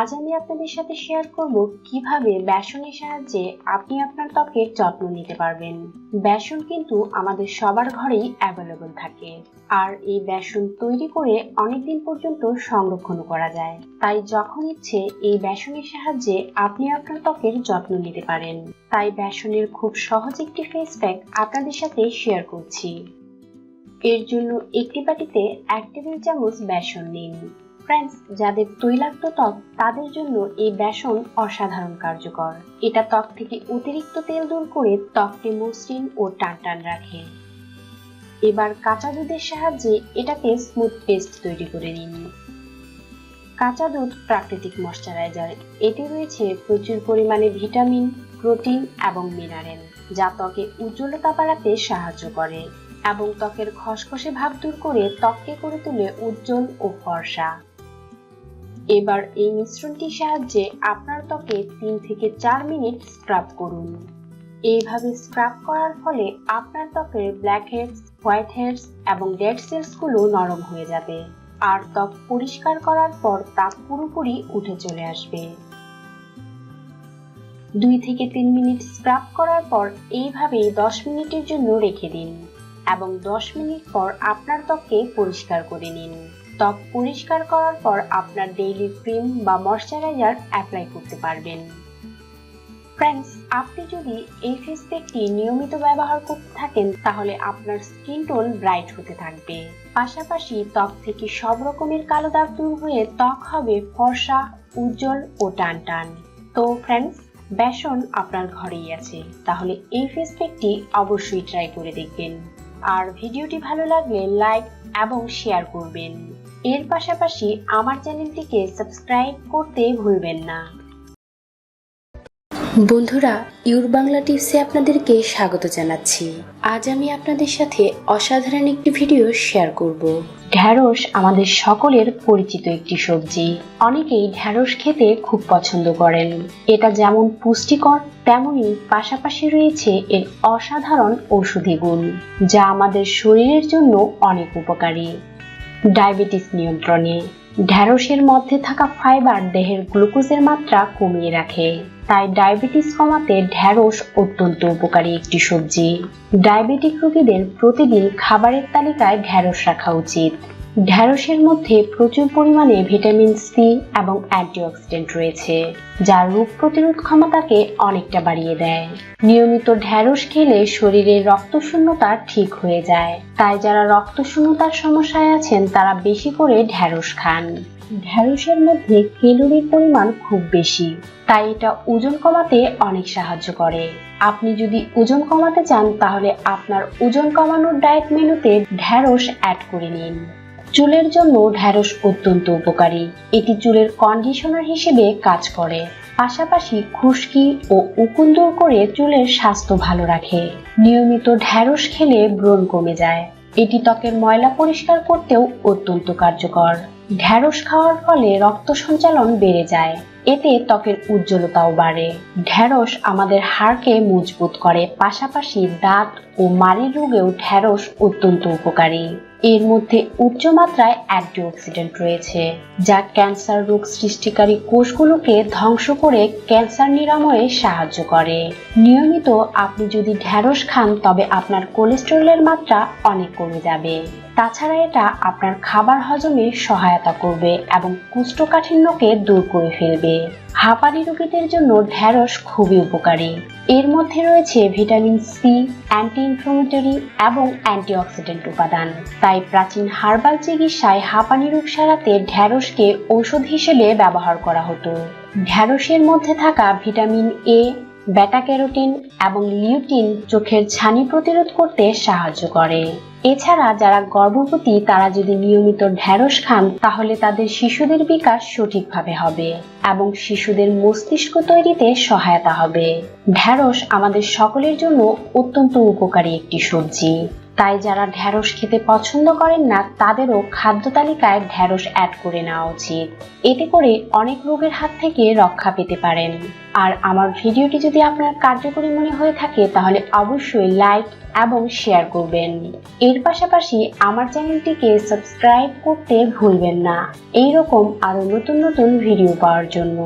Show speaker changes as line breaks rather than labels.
আজ আমি আপনাদের সাথে শেয়ার করব কীভাবে বেসনের সাহায্যে আপনি আপনার ত্বকের যত্ন নিতে পারবেন। বেসন কিন্তু আমাদের সবার ঘরেই অ্যাভেলেবল থাকে। আর এই বেসন তৈরি করে অনেকদিন পর্যন্ত সংরক্ষণ করা যায়। তাই যখন ইচ্ছে এই বেসনের সাহায্যে আপনি আপনার ত্বকের যত্ন নিতে পারেন। তাই বেসনের খুব সহজ একটি ফেস প্যাক আপনাদের সাথে শেয়ার করছি। এর জন্য একটি বাটিতে এক টেবিল চামচ বেসন নিন। ফ্রেন্ডস যাদের তৈলাক্ত ত্বক, তাদের জন্য এই বেসন অসাধারণ কার্যকর। এটা ত্বক থেকে অতিরিক্ত তেল দূর করে ত্বককে মসৃণ ও টান টান রাখে। এবার কাঁচা দুধের সাহায্যে এটাকে স্মুথ পেস্ট তৈরি করে নিন। কাঁচা দুধ প্রাকৃতিক ময়শ্চারাইজার এতে রয়েছে প্রচুর পরিমাণে ভিটামিন, প্রোটিন এবং মিনারেল, যা ত্বকে উজ্জ্বলতা বাড়াতে সাহায্য করে এবং ত্বকের খসখসে ভাব দূর করে ত্বককে করে তোলে উজ্জ্বল ও ফর্সা। এবার এই মিশ্রণটির সাহায্যে আপনার ত্বকে তিন থেকে চার মিনিট স্ক্রাব করুন। এইভাবে স্ক্রাব করার ফলে আপনার ত্বকের ব্ল্যাক হেডস, হোয়াইট হেডস এবং ডেড সেলসগুলো নরম হয়ে যাবে। আর ত্বক পরিষ্কার করার পর তা পুরোপুরি উঠে চলে আসবে। দুই থেকে তিন মিনিট স্ক্রাব করার পর এইভাবেই দশ মিনিটের জন্য রেখে দিন এবং দশ মিনিট পর আপনার ত্বককে পরিষ্কার করে নিন। ত্বক পরিষ্কার করার পর আপনার ডেইলি ক্রিম বা ময়শ্চারাইজার অ্যাপ্লাই করতে পারবেন। ফ্রেন্ডস আপনি যদি এই ফেস প্যাকটি নিয়মিত ব্যবহার করতে থাকেন, তাহলে আপনার স্কিন টোন ব্রাইট হতে থাকবে। পাশাপাশি ত্বক থেকে সব রকমের কালো দাগ দূর হয়ে ত্বক হবে ফর্সা, উজ্জ্বল ও টান টান তো ফ্রেন্ডস বেসন আপনার ঘরেই আছে, তাহলে এই ফেস প্যাকটি অবশ্যই ট্রাই করে দেখবেন। আর ভিডিওটি ভালো লাগলে লাইক এবং শেয়ার করবেন। এর পাশাপাশি আমার চ্যানেলটিকে সাবস্ক্রাইব করতে ভুলবেন না। বন্ধুরা ইউর বাংলা টিপসে আপনাদেরকে স্বাগত জানাচ্ছি। আজ আমি আপনাদের সাথে অসাধারণ একটি ভিডিও শেয়ার করব। ঢ্যাঁড়স আমাদের সকলের পরিচিত একটি সবজি। অনেকেই ঢ্যাঁড়স খেতে খুব পছন্দ করেন। এটা যেমন পুষ্টিকর তেমনি পাশাপাশি রয়েছে এর অসাধারণ ঔষধি গুণ যা আমাদের শরীরের জন্য অনেক উপকারী। ডায়াবেটিস নিয়ন্ত্রণে। ঢ্যাঁড়সের মধ্যে থাকা ফাইবার দেহের গ্লুকোজের মাত্রা কমিয়ে রাখে। তাই ডায়াবেটিস কমাতে ঢ্যাঁড়স অত্যন্ত উপকারী একটি সবজি। ডায়াবেটিক রোগীদের প্রতিদিন খাবারের তালিকায় ঢ্যাঁড়স রাখা উচিত। ঢ্যাঁড়সের মধ্যে প্রচুর পরিমাণে ভিটামিন সি এবং অ্যান্টিঅক্সিডেন্ট রয়েছে, যা রোগ প্রতিরোধ ক্ষমতাকে অনেকটা বাড়িয়ে দেয়। নিয়মিত ঢ্যাঁড়স খেলে শরীরের রক্তশূন্যতা ঠিক হয়ে যায়। তাই যারা রক্তশূন্যতার সমস্যায় আছেন, তারা বেশি করে ঢ্যাঁড়স খান। ঢ্যাঁড়সের মধ্যে ক্যালোরির পরিমাণ খুব বেশি, তাই এটা ওজন কমাতে অনেক সাহায্য করে। আপনি যদি ওজন কমাতে চান, তাহলে আপনার ওজন কমানোর ডায়েট মেনুতে ঢ্যাঁড়স অ্যাড করে নিন। চুলের জন্য ঢ্যাঁড়স অত্যন্ত উপকারী। এটি চুলের কন্ডিশনার হিসেবে কাজ করে। পাশাপাশি খুশকি ও উকুন দূর করে চুলের স্বাস্থ্য ভালো রাখে। নিয়মিত ঢ্যাঁড়স খেলে ব্রণ কমে যায়। এটি ত্বকের ময়লা পরিষ্কার করতেও অত্যন্ত কার্যকর। ঢ্যাঁড়স খাওয়ার ফলে রক্ত সঞ্চালন বেড়ে যায়। এতে ত্বকের উজ্জ্বলতাও বাড়ে। ঢ্যাঁড়স আমাদের হাড়কে মজবুত করে। পাশাপাশি দাঁত ও মাড়ির রোগেও ঢ্যাঁড়স অত্যন্ত উপকারী। এর মধ্যে উচ্চ মাত্রায় অ্যান্টিঅক্সিডেন্ট রয়েছে, যা ক্যান্সার রোগ সৃষ্টিকারী কোষগুলোকে ধ্বংস করে ক্যান্সার নিরাময়ে সাহায্য করে। নিয়মিত আপনি যদি ঢ্যাঁড়স খান, তবে আপনার কোলেস্টেরলের মাত্রা অনেক কমে যাবে। তাছাড়া এটা আপনার খাবার হজমে সহায়তা করবে এবং কুষ্ঠকাঠিন্যকে দূর করে ফেলবে। হাঁপানি রোগীদের জন্য ঢ্যাঁড়স খুবই উপকারী। এর মধ্যে রয়েছে ভিটামিন সি অ্যান্টি ইনফ্লামেটরি এবং অ্যান্টিঅক্সিডেন্ট উপাদান। তাই প্রাচীন হার্বাল চিকিৎসায় হাঁপানি রোগ সারাতে ঢ্যাঁড়সকে ঔষধ হিসেবে ব্যবহার করা হতো। ঢ্যাঁড়সের মধ্যে থাকা ভিটামিন এ বেটা ক্যারোটিন এবং লিউটিন চোখের ছানি প্রতিরোধ করতে সাহায্য করে। এছাড়া যারা গর্ভবতী, তারা যদি নিয়মিত ঢ্যাঁড়স খান, তাহলে তাদের শিশুদের বিকাশ সঠিকভাবে হবে এবং শিশুদের মস্তিষ্ক তৈরিতে সহায়তা হবে। ঢ্যাঁড়স আমাদের সকলের জন্য অত্যন্ত উপকারী একটি সবজি। তাই যারা ঢ্যাঁড়স খেতে পছন্দ করেন না, তাদেরও খাদ্য তালিকায় ঢ্যাঁড়স অ্যাড করে নেওয়া উচিত। এতে করে অনেক রোগের হাত থেকে রক্ষা পেতে পারেন। আর আমার ভিডিওটি যদি আপনার কার্যকরী মনে হয়ে থাকে, তাহলে অবশ্যই লাইক এবং শেয়ার করবেন। এর পাশাপাশি আমার চ্যানেলটিকে সাবস্ক্রাইব করতে ভুলবেন না। এইরকম আরও নতুন নতুন ভিডিও পাওয়ার জন্য।